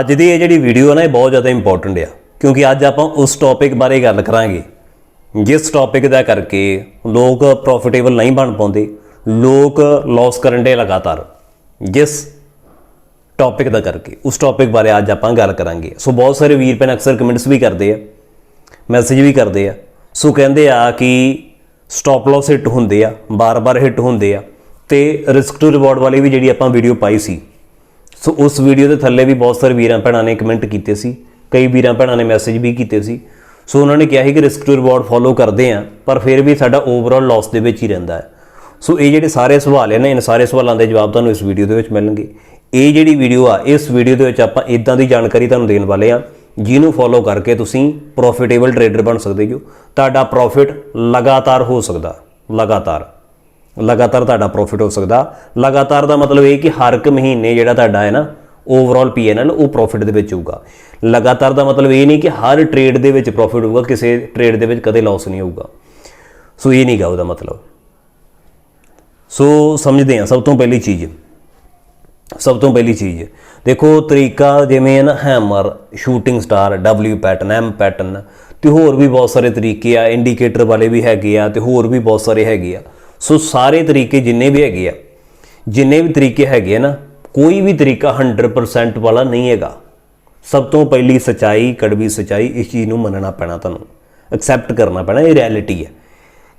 ਅੱਜ ਦੀ ਇਹ ਜਿਹੜੀ ਵੀਡੀਓ ਹੈ ਨਾ, ਇਹ ਬਹੁਤ ਜ਼ਿਆਦਾ ਇੰਪੋਰਟੈਂਟ ਆ। ਕਿਉਂਕਿ ਅੱਜ ਆਪਾਂ ਉਸ ਟੌਪਿਕ ਬਾਰੇ ਗੱਲ ਕਰਾਂਗੇ। ਜਿਸ ਟੌਪਿਕ ਦਾ ਕਰਕੇ ਲੋਕ ਪ੍ਰੋਫਿਟੇਬਲ ਨਹੀਂ ਬਣ ਪਾਉਂਦੇ। ਲੋਕ ਲਾਸ ਕਰਨ ਦੇ ਲਗਾਤਾਰ। ਜਿਸ ਟੌਪਿਕ ਦਾ ਕਰਕੇ, ਉਸ ਟੌਪਿਕ ਬਾਰੇ ਅੱਜ ਆਪਾਂ ਗੱਲ ਕਰਾਂਗੇ। ਸੋ ਬਹੁਤ ਸਾਰੇ ਵੀਰ ਭੈਣ ਅਕਸਰ ਕਮੈਂਟਸ ਵੀ ਕਰਦੇ ਆ ਮੈਸੇਜ ਵੀ ਕਰਦੇ ਆ। ਸੋ ਕਹਿੰਦੇ ਆ ਕਿ ਸਟਾਪ ਲਾਸ ਹਿੱਟ ਹੁੰਦੇ ਆ, ਬਾਰ-ਬਾਰ ਹਿੱਟ ਹੁੰਦੇ ਆ। ਤੇ ਰਿਸਕ ਟੂ ਰਿਵਾਰਡ ਵਾਲੀ ਵੀ ਜਿਹੜੀ ਆਪਾਂ ਵੀਡੀਓ ਪਾਈ ਸੀ ਸੋ ਉਸ ਵੀਡੀਓ ਦੇ ਥੱਲੇ ਵੀ ਬਹੁਤ ਸਾਰੇ ਵੀਰਾਂ ਭੈਣਾਂ ਨੇ ਕਮੈਂਟ ਕੀਤੇ ਸੀ ਕਈ ਵੀਰਾਂ ਭੈਣਾਂ ਨੇ ਮੈਸੇਜ ਵੀ ਕੀਤੇ ਸੀ ਸੋ ਉਹਨਾਂ ਨੇ ਕਿਹਾ ਸੀ ਕਿ ਰਿਸਕ ਟੂ ਰਿਵਾਰਡ ਫੋਲੋ ਕਰਦੇ ਆ ਪਰ ਫਿਰ ਵੀ ਸਾਡਾ ਓਵਰਆਲ ਲਾਸ ਦੇ ਵਿੱਚ ਹੀ ਰਹਿੰਦਾ ਹੈ ਸੋ ਇਹ ਜਿਹੜੇ ਸਾਰੇ ਸਵਾਲ ਹੈ ਨਾ ਇਹਨਾਂ ਸਾਰੇ ਸਵਾਲਾਂ ਦੇ ਜਵਾਬ ਤੁਹਾਨੂੰ ਇਸ ਵੀਡੀਓ ਦੇ ਵਿੱਚ ਮਿਲਣਗੇ ਇਹ ਜਿਹੜੀ ਵੀਡੀਓ ਆ ਇਸ ਵੀਡੀਓ ਦੇ ਵਿੱਚ ਆਪਾਂ ਇਦਾਂ ਦੀ ਜਾਣਕਾਰੀ ਤੁਹਾਨੂੰ ਦੇਣ ਵਾਲੇ ਆ ਜਿਹਨੂੰ ਫੋਲੋ ਕਰਕੇ ਤੁਸੀਂ ਪ੍ਰੋਫਿਟੇਬਲ ਟਰੇਡਰ ਬਣ ਸਕਦੇ ਹੋ ਤੁਹਾਡਾ ਪ੍ਰੋਫਿਟ ਲਗਾਤਾਰ ਹੋ ਸਕਦਾ ਲਗਾਤਾਰ ਲਗਾਤਾਰ ਤੁਹਾਡਾ ਪ੍ਰੋਫਿਟ ਹੋ ਸਕਦਾ। ਲਗਾਤਾਰ ਦਾ ਮਤਲਬ ਇਹ ਕਿ ਹਰ ਇੱਕ ਮਹੀਨੇ ਜਿਹੜਾ ਤੁਹਾਡਾ ਹੈ ਨਾ ਓਵਰਆਲ ਪੀਐਨਐਲ ਉਹ ਪ੍ਰੋਫਿਟ ਦੇ ਵਿੱਚ ਹੋਊਗਾ। ਲਗਾਤਾਰ ਦਾ ਮਤਲਬ ਇਹ ਨਹੀਂ ਕਿ ਹਰ ਟ੍ਰੇਡ ਦੇ ਵਿੱਚ ਪ੍ਰੋਫਿਟ ਹੋਊਗਾ, ਕਿਸੇ ਟ੍ਰੇਡ ਦੇ ਵਿੱਚ ਕਦੇ ਲਾਸ ਨਹੀਂ ਹੋਊਗਾ। ਸੋ ਇਹ ਨਹੀਂਗਾ ਉਹਦਾ ਮਤਲਬ। ਸੋ ਸਮਝਦੇ ਹਾਂ, ਸਭ ਤੋਂ ਪਹਿਲੀ ਚੀਜ਼। ਸਭ ਤੋਂ ਪਹਿਲੀ ਚੀਜ਼। ਦੇਖੋ, ਤਰੀਕਾ ਜਿਵੇਂ ਹੈ ਨਾ hammer shooting star W pattern M pattern ਤੇ ਹੋਰ ਵੀ ਬਹੁਤ ਸਾਰੇ ਤਰੀਕੇ ਆ ਇੰਡੀਕੇਟਰ ਵਾਲੇ ਵੀ ਹੈਗੇ ਆ, ਤੇ ਹੋਰ ਵੀ ਬਹੁਤ ਸਾਰੇ ਹੈਗੇ ਆ। ਸੋ ਸਾਰੇ ਤਰੀਕੇ ਜਿੰਨੇ ਵੀ ਹੈਗੇ ਆ, ਜਿੰਨੇ ਵੀ ਤਰੀਕੇ ਹੈਗੇ ਆ ਨਾ, ਕੋਈ ਵੀ ਤਰੀਕਾ 100% ਵਾਲਾ ਨਹੀਂ ਹੈਗਾ। ਸਭ ਤੋਂ ਪਹਿਲੀ ਸਚਾਈ, ਕੜਵੀ ਸਚਾਈ ਇਸ ਚੀਜ਼ ਨੂੰ ਮੰਨਣਾ ਪੈਣਾ ਤੁਹਾਨੂੰ ਐਕਸੈਪਟ ਕਰਨਾ ਪੈਣਾ, ਇਹ ਰਿਐਲਿਟੀ ਹੈ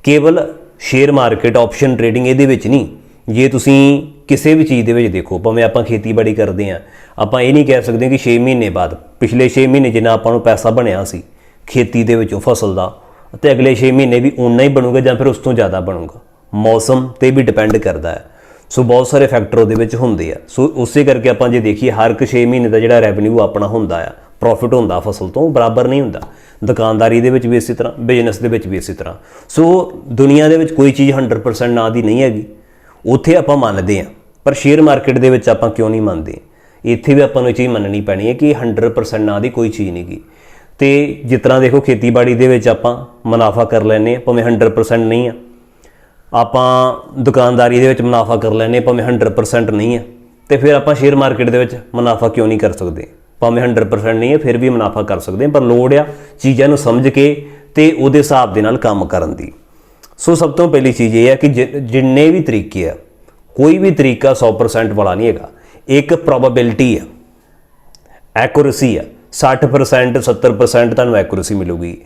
ਕੇਵਲ ਸ਼ੇਅਰ ਮਾਰਕੀਟ ਆਪਸ਼ਨ ਟ੍ਰੇਡਿੰਗ ਇਹਦੇ ਵਿੱਚ ਨਹੀਂ, ਜੇ ਤੁਸੀਂ ਕਿਸੇ ਵੀ ਚੀਜ਼ ਦੇ ਵਿੱਚ ਦੇਖੋ, ਭਾਵੇਂ ਆਪਾਂ ਖੇਤੀਬਾੜੀ ਕਰਦੇ ਆ ਆਪਾਂ ਇਹ ਨਹੀਂ ਕਹਿ ਸਕਦੇ ਕਿ 6 ਮਹੀਨੇ ਬਾਅਦ, ਪਿਛਲੇ 6 ਮਹੀਨੇ ਜਿੰਨਾ ਆਪਾਂ ਨੂੰ ਪੈਸਾ ਬਣਿਆ ਸੀ, ਖੇਤੀ ਦੇ ਵਿੱਚੋਂ ਫਸਲ ਦਾ, ਤੇ ਅਗਲੇ 6 ਮਹੀਨੇ ਵੀ ਉਨਾ ਹੀ ਬਣੂਗਾ ਜਾਂ ਫਿਰ ਉਸ ਤੋਂ ਜ਼ਿਆਦਾ ਬਣੂਗਾ। ਮੌਸਮ ਤੇ ਵੀ ਡਿਪੈਂਡ ਕਰਦਾ ਹੈ। ਸੋ ਬਹੁਤ ਸਾਰੇ ਫੈਕਟਰ ਉਹਦੇ ਵਿੱਚ ਹੁੰਦੇ ਆ। ਸੋ ਉਸੇ ਕਰਕੇ ਆਪਾਂ ਜੇ ਦੇਖੀਏ, ਹਰ ਇੱਕ 6 ਮਹੀਨੇ ਦਾ ਜਿਹੜਾ ਰੈਵਨਿਊ ਆਪਣਾ ਹੁੰਦਾ ਆ ਪ੍ਰੋਫਿਟ ਹੁੰਦਾ ਫਸਲ ਤੋਂ ਬਰਾਬਰ ਨਹੀਂ ਹੁੰਦਾ। ਦੁਕਾਨਦਾਰੀ ਦੇ ਵਿੱਚ ਵੀ ਇਸੇ ਤਰ੍ਹਾਂ ਬਿਜ਼ਨਸ ਦੇ ਵਿੱਚ ਵੀ ਇਸੇ ਤਰ੍ਹਾਂ। ਸੋ ਦੁਨੀਆ ਦੇ ਵਿੱਚ ਕੋਈ ਚੀਜ਼ 100% ਨਾ ਦੀ ਨਹੀਂ ਹੈਗੀ। ਉੱਥੇ ਆਪਾਂ ਮੰਨਦੇ ਆ, ਪਰ ਸ਼ੇਅਰ ਮਾਰਕੀਟ ਦੇ ਵਿੱਚ ਆਪਾਂ ਕਿਉਂ ਨਹੀਂ ਮੰਨਦੇ? ਇੱਥੇ ਵੀ ਆਪਾਂ ਨੂੰ ਇਹ ਚੀਜ਼ ਮੰਨਣੀ ਪੈਣੀ ਹੈ ਕਿ 100% ਨਾ ਦੀ ਕੋਈ ਚੀਜ਼ ਨਹੀਂਗੀ ਤੇ ਜਿਸ ਤਰ੍ਹਾਂ ਦੇਖੋ, ਖੇਤੀਬਾੜੀ ਦੇ ਵਿੱਚ ਆਪਾਂ ਮੁਨਾਫਾ ਕਰ ਲੈਨੇ ਆ, ਭਾਵੇਂ 100% ਨਹੀਂ ਆ। ਆਪਾਂ ਦੁਕਾਨਦਾਰੀ ਦੇ ਵਿੱਚ ਮੁਨਾਫਾ ਕਰ ਲੈਨੇ ਭਾਵੇਂ 100% ਨਹੀਂ ਹੈ। ਤੇ ਫਿਰ ਆਪਾਂ ਸ਼ੇਅਰ ਮਾਰਕੀਟ ਦੇ ਵਿੱਚ ਮੁਨਾਫਾ ਕਿਉਂ ਨਹੀਂ ਕਰ ਸਕਦੇ? ਭਾਵੇਂ 100% ਨਹੀਂ ਹੈ, ਫਿਰ ਵੀ ਮੁਨਾਫਾ ਕਰ ਸਕਦੇ ਹਾਂ, ਪਰ ਲੋੜ ਆ ਚੀਜ਼ਾਂ ਨੂੰ ਸਮਝ ਕੇ ਤੇ ਉਹਦੇ ਹਿਸਾਬ ਦੇ ਨਾਲ ਕੰਮ ਕਰਨ ਦੀ। ਸੋ ਸਭ ਤੋਂ ਪਹਿਲੀ ਚੀਜ਼ ਇਹ ਹੈ ਕਿ ਜਿੰਨੇ ਵੀ ਤਰੀਕੇ ਆ, ਕੋਈ ਵੀ ਤਰੀਕਾ 100% ਵਾਲਾ ਨਹੀਂ ਹੈਗਾ। ਇੱਕ ਪ੍ਰੋਬੇਬਿਲਿਟੀ ਆ ਐਕੂਰੇਸੀ ਆ। 60% 70% ਤੁਹਾਨੂੰ ਐਕੂਰੇਸੀ ਮਿਲੂਗੀ।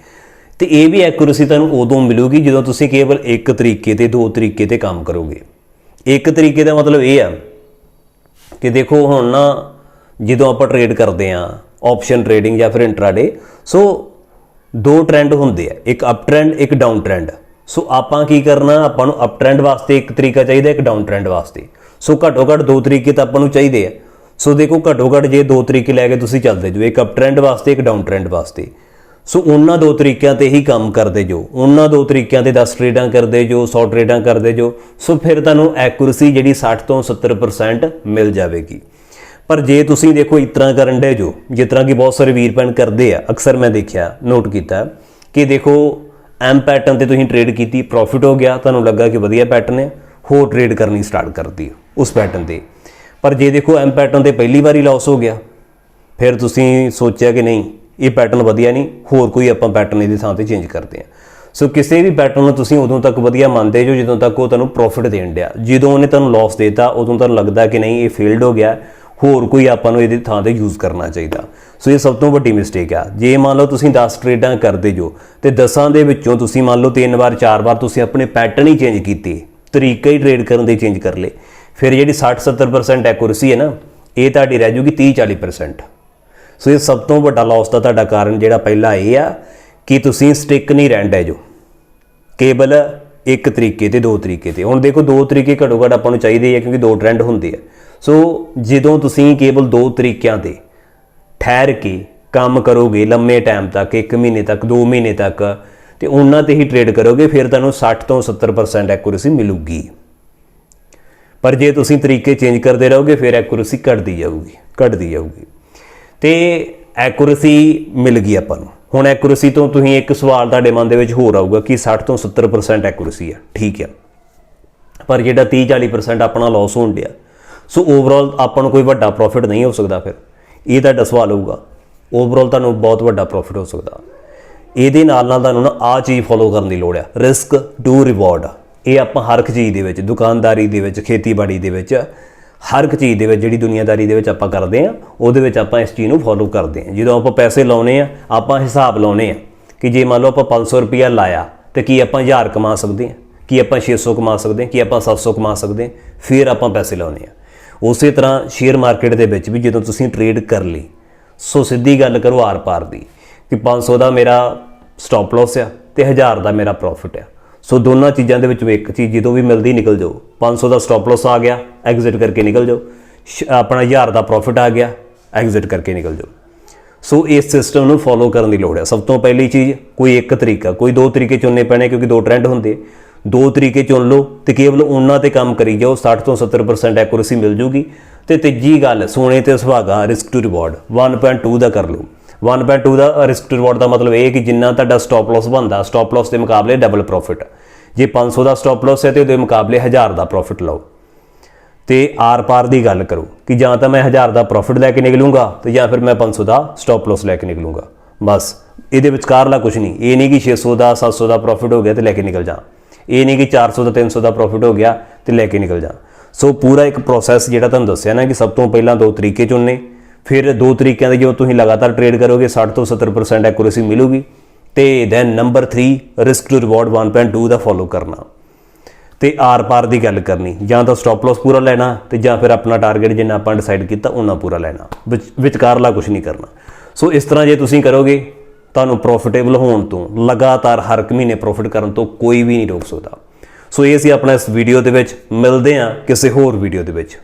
ਤੇ ਇਹ ਵੀ ਐਕੂਰੇਸੀ ਤੁਹਾਨੂੰ ਉਦੋਂ ਮਿਲੂਗੀ ਜਦੋਂ ਤੁਸੀਂ ਕੇਵਲ ਇੱਕ ਤਰੀਕੇ ਤੇ, ਦੋ ਤਰੀਕੇ ਤੇ ਕੰਮ ਕਰੋਗੇ। ਇੱਕ ਤਰੀਕੇ ਦਾ ਮਤਲਬ ਇਹ ਆ ਕਿ ਦੇਖੋ ਹੁਣ ਨਾ, ਜਦੋਂ ਆਪਾਂ ਟ੍ਰੇਡ ਕਰਦੇ ਆ ਆਪਸ਼ਨ ਟ੍ਰੇਡਿੰਗ ਜਾਂ ਫਿਰ ਇੰਟਰਾਡੇ ਸੋ ਦੋ ਟ੍ਰੈਂਡ ਹੁੰਦੇ ਆ, ਇੱਕ ਅਪ ਟ੍ਰੈਂਡ ਇੱਕ ਡਾਊਨ ਟ੍ਰੈਂਡ ਸੋ ਆਪਾਂ ਕੀ ਕਰਨਾ, ਆਪਾਂ ਨੂੰ ਅਪ ਟ੍ਰੈਂਡ ਵਾਸਤੇ ਇੱਕ ਤਰੀਕਾ ਚਾਹੀਦਾ, ਇੱਕ ਡਾਊਨ ਟ੍ਰੈਂਡ ਵਾਸਤੇ। ਸੋ ਘੱਟੋ ਘੱਟ ਦੋ ਤਰੀਕੇ ਤਾਂ ਆਪਾਂ ਨੂੰ ਚਾਹੀਦੇ ਆ। ਸੋ ਦੇਖੋ ਘੱਟੋ ਘੱਟ ਜੇ ਦੋ ਤਰੀਕੇ ਲੈ ਕੇ ਤੁਸੀਂ ਚੱਲਦੇ ਜੋ, ਇੱਕ ਅਪ ਟ੍ਰੈਂਡ ਵਾਸਤੇ, ਇੱਕ ਡਾਊਨ ਟ੍ਰੈਂਡ ਵਾਸਤੇ। ਸੋ ਉਹਨਾਂ ਦੋ ਤਰੀਕਿਆਂ ਤੇ ਹੀ ਕੰਮ ਕਰਦੇ ਜੋ, ਉਹਨਾਂ ਦੋ ਤਰੀਕਿਆਂ ਤੇ 10 ਟ੍ਰੇਡਾਂ ਕਰਦੇ ਜੋ 100 ਟ੍ਰੇਡਾਂ ਕਰਦੇ ਜੋ, ਸੋ ਫਿਰ ਤੁਹਾਨੂੰ ਐਕੂਰੇਸੀ ਜਿਹੜੀ 60 ਤੋਂ 70% ਮਿਲ ਜਾਵੇਗੀ। ਪਰ ਜੇ ਤੁਸੀਂ ਦੇਖੋ ਇਸ ਤਰ੍ਹਾਂ ਕਰਨ ਦੇ ਜੋ, ਜਿਸ ਤਰ੍ਹਾਂ ਕਿ ਬਹੁਤ ਸਾਰੇ ਵੀਰ ਭੈਣ ਕਰਦੇ ਆ, ਅਕਸਰ ਮੈਂ ਦੇਖਿਆ ਨੋਟ ਕੀਤਾ, ਕਿ ਦੇਖੋ ਐਮ ਪੈਟਰਨ ਤੇ ਤੁਸੀਂ ਟ੍ਰੇਡ ਕੀਤੀ ਪ੍ਰੋਫਿਟ ਹੋ ਗਿਆ, ਤੁਹਾਨੂੰ ਲੱਗਾ ਕਿ ਵਧੀਆ ਪੈਟਰਨ ਹੈ, ਹੋਰ ਟ੍ਰੇਡ ਕਰਨੀ ਸਟਾਰਟ ਕਰਦੀ ਉਸ ਪੈਟਰਨ ਤੇ। ਪਰ ਜੇ ਦੇਖੋ ਐਮ ਪੈਟਰਨ ਤੇ ਪਹਿਲੀ ਵਾਰੀ ਲਾਸ ਹੋ ਗਿਆ, ਫਿਰ ਤੁਸੀਂ ਸੋਚਿਆ ਕਿ ਨਹੀਂ ਇਹ ਪੈਟਰਨ ਵਧੀਆ ਨਹੀਂ, ਹੋਰ ਕੋਈ ਆਪਾਂ ਪੈਟਰਨ ਇਹਦੀ ਥਾਂ ਤੇ ਚੇਂਜ ਕਰਦੇ ਹਾਂ। ਸੋ ਕਿਸੇ ਵੀ ਪੈਟਰਨ ਨੂੰ ਤੁਸੀਂ ਉਦੋਂ ਤੱਕ ਵਧੀਆ ਮੰਨਦੇ ਜੋ ਜਦੋਂ ਤੱਕ ਉਹ ਤੁਹਾਨੂੰ ਪ੍ਰੋਫਿਟ ਦੇਣ ਡਿਆ। ਜਦੋਂ ਉਹਨੇ ਤੁਹਾਨੂੰ ਲਾਸ ਦੇਤਾ, ਉਦੋਂ ਤੁਹਾਨੂੰ ਲੱਗਦਾ ਕਿ ਨਹੀਂ, ਇਹ ਫੇਲਡ ਹੋ ਗਿਆ। ਹੋਰ ਕੋਈ ਆਪਾਂ ਨੂੰ ਇਹਦੀ ਥਾਂ ਤੇ ਯੂਜ਼ ਕਰਨਾ ਚਾਹੀਦਾ। ਸੋ ਇਹ ਸਭ ਤੋਂ ਵੱਡੀ ਮਿਸਟੇਕ ਆ। ਜੇ ਮੰਨ ਲਓ ਤੁਸੀਂ 10 ਟ੍ਰੇਡਾਂ ਕਰਦੇ ਜੋ, ਤੇ 10ਾਂ ਦੇ ਵਿੱਚੋਂ ਤੁਸੀਂ ਮੰਨ ਲਓ ਤਿੰਨ ਵਾਰ, ਚਾਰ ਵਾਰ ਤੁਸੀਂ ਆਪਣੇ ਪੈਟਰਨ ਹੀ ਚੇਂਜ ਕੀਤੇ, ਤਰੀਕਾ ਹੀ ਟ੍ਰੇਡ ਕਰਨ ਦੇ ਚੇਂਜ ਕਰ ਲਏ। ਫਿਰ ਜਿਹੜੀ 60-70% ਐਕੂਰੇਸੀ ਹੈ ਨਾ, ਇਹ ਤੁਹਾਡੀ ਰਹਿ ਜੂਗੀ 30-40% ਸੋ ਇਹ ਸਭ ਤੋਂ ਵੱਡਾ ਲਾਸ ਦਾ ਤੁਹਾਡਾ ਕਾਰਨ ਜਿਹੜਾ ਪਹਿਲਾ ਇਹ ਆ ਕਿ ਤੁਸੀਂ ਸਟਿਕ ਨਹੀਂ ਰਹਿੰਦੇ ਜੋ। ਕੇਵਲ ਇੱਕ ਤਰੀਕੇ ਤੇ, ਦੋ ਤਰੀਕੇ ਤੇ। ਹੁਣ ਦੇਖੋ, ਦੋ ਤਰੀਕੇ ਘੱਟੋ ਘੱਟ ਆਪਾਂ ਨੂੰ ਚਾਹੀਦੇ ਆ ਕਿਉਂਕਿ ਦੋ ਟ੍ਰੈਂਡ ਹੁੰਦੇ ਆ। ਸੋ ਜਦੋਂ ਤੁਸੀਂ ਕੇਵਲ ਦੋ ਤਰੀਕਿਆਂ ਤੇ ਠਹਿਰ ਕੇ ਕੰਮ ਕਰੋਗੇ ਲੰਮੇ ਟਾਈਮ ਤੱਕ 1 ਮਹੀਨੇ ਤੱਕ 2 ਮਹੀਨੇ ਤੱਕ, ਤੇ ਉਹਨਾਂ ਤੇ ਹੀ ਟ੍ਰੇਡ ਕਰੋਗੇ, ਫਿਰ ਤੁਹਾਨੂੰ 60 ਤੋਂ 70% ਐਕੂਰੇਸੀ ਮਿਲੂਗੀ। ਪਰ ਜੇ ਤੁਸੀਂ ਤਰੀਕੇ ਚੇਂਜ ਕਰਦੇ ਰਹੋਗੇ, ਫਿਰ ਐਕੂਰੇਸੀ ਘਟਦੀ ਜਾਊਗੀ ਘਟਦੀ ਜਾਊਗੀ। ਤੇ ਐਕੂਰੇਸੀ ਮਿਲ ਗਈ ਆਪਾਂ ਨੂੰ। ਹੁਣ ਐਕੂਰੇਸੀ ਤੋਂ ਤੁਸੀਂ ਇੱਕ ਸਵਾਲ ਤੁਹਾਡੇ ਮਨ ਦੇ ਵਿੱਚ ਹੋਰ ਆਊਗਾ ਕਿ 60 ਤੋਂ 70% ਐਕੂਰੇਸੀ ਆ। ਠੀਕ ਆ। ਪਰ ਜਿਹੜਾ 30 40% ਆਪਣਾ ਲਾਸ ਹੋਣ ਡਿਆ ਸੋ ਓਵਰਆਲ ਆਪਾਂ ਨੂੰ ਕੋਈ ਵੱਡਾ ਪ੍ਰੋਫਿਟ ਨਹੀਂ ਹੋ ਸਕਦਾ ਫਿਰ। ਇਹ ਤੁਹਾਡਾ ਸਵਾਲ ਹੋਊਗਾ। ਓਵਰਆਲ ਤੁਹਾਨੂੰ ਬਹੁਤ ਵੱਡਾ ਪ੍ਰੋਫਿਟ ਹੋ ਸਕਦਾ। ਇਹਦੇ ਨਾਲ ਨਾਲ ਤੁਹਾਨੂੰ ਨਾ ਆ ਚੀਜ਼ ਫੋਲੋ ਕਰਨ ਦੀ ਲੋੜ ਆ। ਰਿਸਕ ਟੂ ਰਿਵਾਰਡ ਇਹ ਆਪਾਂ ਹਰ ਇੱਕ ਚੀਜ਼ ਦੇ ਵਿੱਚ, ਦੁਕਾਨਦਾਰੀ ਦੇ ਵਿੱਚ, ਖੇਤੀਬਾੜੀ ਦੇ ਵਿੱਚ ਹਰ ਇੱਕ ਚੀਜ਼ ਦੇ ਵਿੱਚ, ਜਿਹੜੀ ਦੁਨੀਆਦਾਰੀ ਦੇ ਵਿੱਚ ਆਪਾਂ ਕਰਦੇ ਆ ਉਹਦੇ ਵਿੱਚ ਆਪਾਂ ਇਸ ਚੀਜ਼ ਨੂੰ ਫੋਲੋ ਕਰਦੇ ਆ ਜਦੋਂ ਆਪਾਂ ਪੈਸੇ ਲਾਉਨੇ ਆ ਆਪਾਂ ਹਿਸਾਬ ਲਾਉਨੇ ਆ ਕਿ ਜੇ ਮੰਨ ਲਓ ਆਪਾਂ 500 ਰੁਪਇਆ ਲਾਇਆ, ਤੇ ਕੀ ਆਪਾਂ 1000 ਕਮਾ ਸਕਦੇ ਆ ਕੀ ਆਪਾਂ 600 ਕਮਾ ਸਕਦੇ ਆ ਕੀ ਆਪਾਂ 700 ਕਮਾ ਸਕਦੇ ਆ ਫਿਰ ਆਪਾਂ ਪੈਸੇ ਲਾਉਨੇ ਆ ਉਸੇ ਤਰ੍ਹਾਂ ਸ਼ੇਅਰ ਮਾਰਕੀਟ ਦੇ ਵਿੱਚ ਵੀ ਜਦੋਂ ਤੁਸੀਂ ਟ੍ਰੇਡ ਕਰ ਲਈ, ਸੋ ਸਿੱਧੀ ਗੱਲ ਕਰੋ ਆਰ ਪਾਰ ਦੀ ਕਿ 500 ਦਾ ਮੇਰਾ ਸਟਾਪ ਲਾਸ ਆ ਤੇ 1000 ਦਾ ਮੇਰਾ ਪ੍ਰੋਫਿਟ ਆ। ਸੋ ਦੋਨਾਂ ਚੀਜ਼ਾਂ ਦੇ ਵਿੱਚੋਂ ਇੱਕ ਚੀਜ਼ ਜਦੋਂ ਵੀ ਮਿਲਦੀ ਨਿਕਲ ਜਾਓ। 500 ਦਾ ਸਟਾਪ ਲਾਸ ਆ ਗਿਆ ਐਗਜ਼ਿਟ ਕਰਕੇ ਨਿਕਲ ਜਾਓ। ਸ਼- ਆਪਣਾ 1000 ਦਾ ਪ੍ਰੋਫਿਟ ਆ ਗਿਆ ਐਗਜ਼ਿਟ ਕਰਕੇ ਨਿਕਲ ਜਾਓ। ਸੋ ਇਸ ਸਿਸਟਮ ਨੂੰ ਫੋਲੋ ਕਰਨ ਦੀ ਲੋੜ ਹੈ। ਸਭ ਤੋਂ ਪਹਿਲੀ ਚੀਜ਼, ਕੋਈ ਇੱਕ ਤਰੀਕਾ, ਕੋਈ ਦੋ ਤਰੀਕੇ ਚੁਣਨੇ ਪੈਣੇ ਕਿਉਂਕਿ ਦੋ ਟ੍ਰੈਂਡ ਹੁੰਦੇ। ਦੋ ਤਰੀਕੇ ਚੁਣ ਲਓ ਤੇ ਕੇਵਲ ਉਹਨਾਂ ਤੇ ਕੰਮ ਕਰੀ ਜਾਓ 60 ਤੋਂ 70% ਐਕੂਰੇਸੀ ਮਿਲ ਜੂਗੀ। ਤੇ ਤੀਜੀ ਗੱਲ, ਸੋਨੇ ਤੇ ਸੁਹਾਗਾ ਰਿਸਕ ਟੂ ਰਿਵਾਰਡ 1.2 ਦਾ ਕਰ ਲਓ। 1.2 ਦਾ ਰਿਸਕ ਟੂ ਰਿਵਾਰਡ ਦਾ ਮਤਲਬ ਇਹ ਕਿ ਜਿੰਨਾ ਤੁਹਾਡਾ ਸਟਾਪ ਲਾਸ ਬਣਦਾ ਸਟਾਪ ਲਾਸ ਦੇ ਮੁਕਾਬਲੇ ਡਬਲ ਪ੍ਰੋਫਿਟ ਜੇ 500 ਦਾ ਸਟਾਪ ਲਾਸ ਹੈ ਤੇ ਉਹਦੇ ਮੁਕਾਬਲੇ 1000 ਦਾ ਪ੍ਰੋਫਿਟ ਲਓ। ਤੇ ਆਰ ਪਾਰ ਦੀ ਗੱਲ ਕਰੋ ਕਿ ਜਾਂ ਤਾਂ ਮੈਂ 1000 ਦਾ ਪ੍ਰੋਫਿਟ ਲੈ ਕੇ ਨਿਕਲੂੰਗਾ ਤੇ ਜਾਂ ਫਿਰ ਮੈਂ 500 ਦਾ ਸਟਾਪ ਲਾਸ ਲੈ ਕੇ ਨਿਕਲੂੰਗਾ। ਬਸ, ਇਹਦੇ ਵਿਚਕਾਰਲਾ ਕੁਝ ਨਹੀਂ। ਇਹ ਨਹੀਂ ਕਿ 600 ਦਾ 700 ਦਾ ਪ੍ਰੋਫਿਟ ਹੋ ਗਿਆ ਤੇ ਲੈ ਕੇ ਨਿਕਲ ਜਾ। ਇਹ ਨਹੀਂ ਕਿ 400 ਦਾ 300 ਦਾ ਪ੍ਰੋਫਿਟ ਹੋ ਗਿਆ ਤੇ ਲੈ ਕੇ ਨਿਕਲ ਜਾ। ਸੋ ਪੂਰਾ ਇੱਕ ਪ੍ਰੋਸੈਸ ਜਿਹੜਾ ਤੁਹਾਨੂੰ ਦੱਸਿਆ ਨਾ ਕਿ ਸਭ ਤੋਂ ਪਹਿਲਾਂ ਦੋ ਤਰੀਕੇ ਚੁਣਨੇ। ਫਿਰ ਦੋ ਤਰੀਕਿਆਂ ਦੇ ਜੋ ਤੁਸੀਂ ਲਗਾਤਾਰ ਟ੍ਰੇਡ ਕਰੋਗੇ 60 ਤੋਂ 70% ਐਕੂਰੇਸੀ ਮਿਲੂਗੀ ਤੇ then number 3 risk to reward 1.2 ਦਾ ਫੋਲੋ ਕਰਨਾ। ਤੇ ਆਰ ਪਾਰ ਦੀ ਗੱਲ ਕਰਨੀ, ਜਾਂ ਤਾਂ ਸਟਾਪ ਲਾਸ ਪੂਰਾ ਲੈਣਾ ਤੇ ਜਾਂ ਫਿਰ ਆਪਣਾ ਟਾਰਗੇਟ ਜਿੰਨਾ ਆਪਾਂ ਡਿਸਾਈਡ ਕੀਤਾ ਉਹਨਾਂ ਪੂਰਾ ਲੈਣਾ, ਵਿਚ- ਵਿਚਕਾਰਲਾ ਕੁਝ ਨਹੀਂ ਕਰਨਾ। ਸੋ ਇਸ ਤਰ੍ਹਾਂ ਜੇ ਤੁਸੀਂ ਕਰੋਗੇ, ਤੁਹਾਨੂੰ ਪ੍ਰੋਫਿਟੇਬਲ ਹੋਣ ਤੋਂ, ਲਗਾਤਾਰ ਹਰ ਇੱਕ ਮਹੀਨੇ ਪ੍ਰੋਫਿਟ ਕਰਨ ਤੋਂ ਕੋਈ ਵੀ ਨਹੀਂ ਰੋਕ ਸਕਦਾ। ਸੋ ਇਹ ਸੀ ਆਪਣਾ ਇਸ ਵੀਡੀਓ ਦੇ ਵਿੱਚ, ਮਿਲਦੇ ਹਾਂ ਕਿਸੇ ਹੋਰ ਵੀਡੀਓ ਦੇ ਵਿੱਚ।